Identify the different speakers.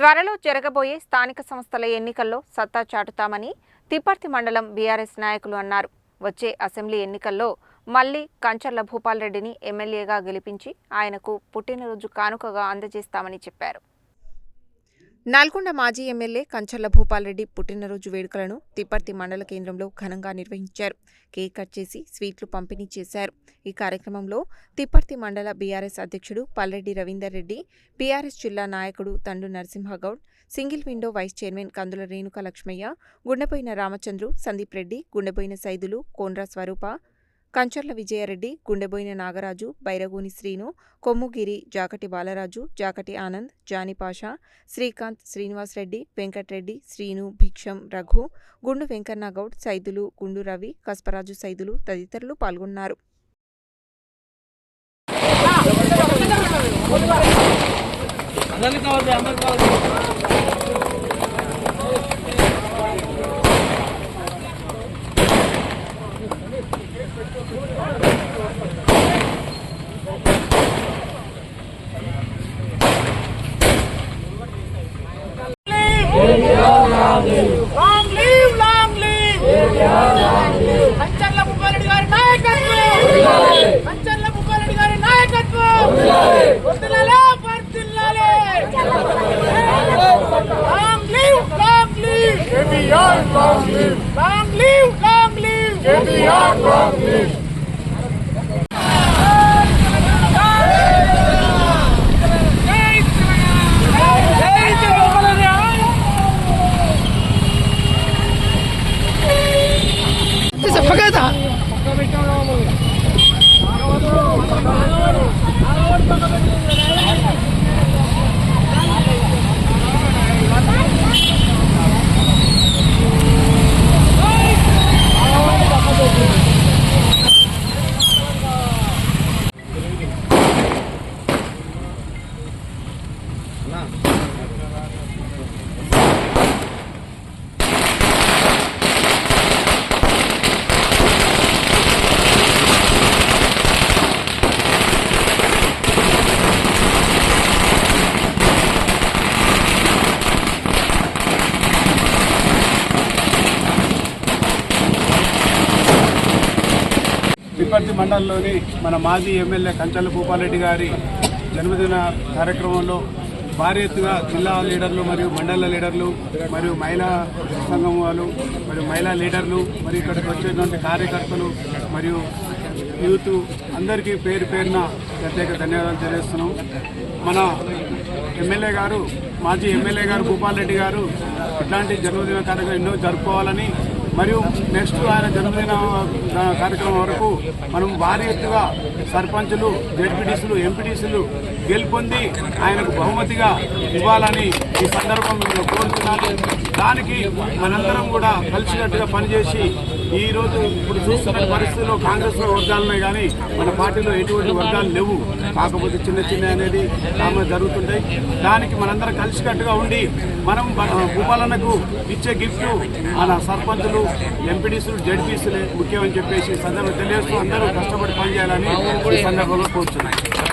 Speaker 1: త్వరలో జరగబోయే స్థానిక సంస్థల ఎన్నికల్లో సత్తా చాటుతామని తిప్పర్తి మండలం బీఆర్ఎస్ నాయకులు అన్నారు. వచ్చే అసెంబ్లీ ఎన్నికల్లో మళ్ళీ కంచర్ల భూపాల్ రెడ్డిని ఎమ్మెల్యేగా గెలిపించి ఆయనకు పుట్టినరోజు కానుకగా అందజేస్తామని చెప్పారు. నల్గొండ మాజీ ఎమ్మెల్యే కంచర్ల భూపాల్రెడ్డి పుట్టినరోజు వేడుకలను తిప్పర్తి మండల కేంద్రంలో ఘనంగా నిర్వహించారు. కేక్ కట్ చేసి స్వీట్లు పంపిణీ చేశారు. ఈ కార్యక్రమంలో తిప్పర్తి మండల బీఆర్ఎస్ అధ్యక్షుడు పల్లెడ్డి రవీందర్ రెడ్డి బీఆర్ఎస్ జిల్లా నాయకుడు Thandu Narasimhagoud single window vice chairman Kandula Renuka Lakshmaiah Gundepoyina Ramachandru Sandeep Reddy Gundepoyina Saidulu Kondra Swaroopa Kancharla Vijayareddy Gundeboina Nagaraju Bairaguni Srinu Kommugiri Jakati Balaraju Jakati Anand Janipasha Srikanth Srinivasareddy Venkatreddy Srinu Bhiksham Raghu Gundu Venkannagoud Saidulu గుండు రవి కస్పరాజు సైదులు తదితరులు పాల్గొన్నారు.
Speaker 2: అందరికి కావాలి అందరికి కావాలి
Speaker 3: long live long live Kancharla Muppareddy గారి నాయకత్వం కంచర్ల ముప్పారెడ్డి 不该打。
Speaker 4: తిప్పర్తి మండలంలోని మన మాజీ ఎమ్మెల్యే కంచర్ల భూపాలరెడ్డి గారి జన్మదిన కార్యక్రమంలో భారీ ఎత్తుగా జిల్లా లీడర్లు మరియు మండల లీడర్లు మరియు మహిళా సంఘం వాళ్ళు మరియు మహిళా లీడర్లు మరియు ఇక్కడికి వచ్చేటువంటి కార్యకర్తలు మరియు యూత్ అందరికీ పేరు పేరున ప్రత్యేక ధన్యవాదాలు తెలియజేస్తున్నాం. మన ఎమ్మెల్యే గారు మాజీ ఎమ్మెల్యే గారు భూపాల్ రెడ్డి గారు ఇట్లాంటి జన్మదిన కార్యక్రమం ఎన్నో జరుపుకోవాలని మరియు నెక్స్ట్ ఆయన జన్మదిన కార్యక్రమం వరకు మనం భారీ ఎత్తుగా సర్పంచులు జడ్పీటీసీలు ఎంపీటీసీలు గెలుపొంది ఆయనకు బహుమతిగా ఇవ్వాలని ఈ సందర్భంలో కోరుతున్నాను. దానికి మనందరం కూడా కలిసినట్టుగా పనిచేసి ఈ రోజు ఇప్పుడు చూస్తున్న పరిస్థితుల్లో కాంగ్రెస్లో కానీ మన పార్టీలో ఎటువంటి వర్గాలు లేవు. కాకపోతే చిన్న చిన్న అనేది ఆమె జరుగుతుంటాయి. దానికి మనందరం కలిసికట్టుగా ఉండి మనం మన ఇచ్చే గిఫ్ట్ మన సర్పంచులు ఎంపీడీసులు జడ్పీసీలు ముఖ్యమని చెప్పేసి సందర్భం తెలియజేస్తూ అందరూ కష్టపడి పనిచేయాలని ఈ సందర్భంలో కోరుతున్నాయి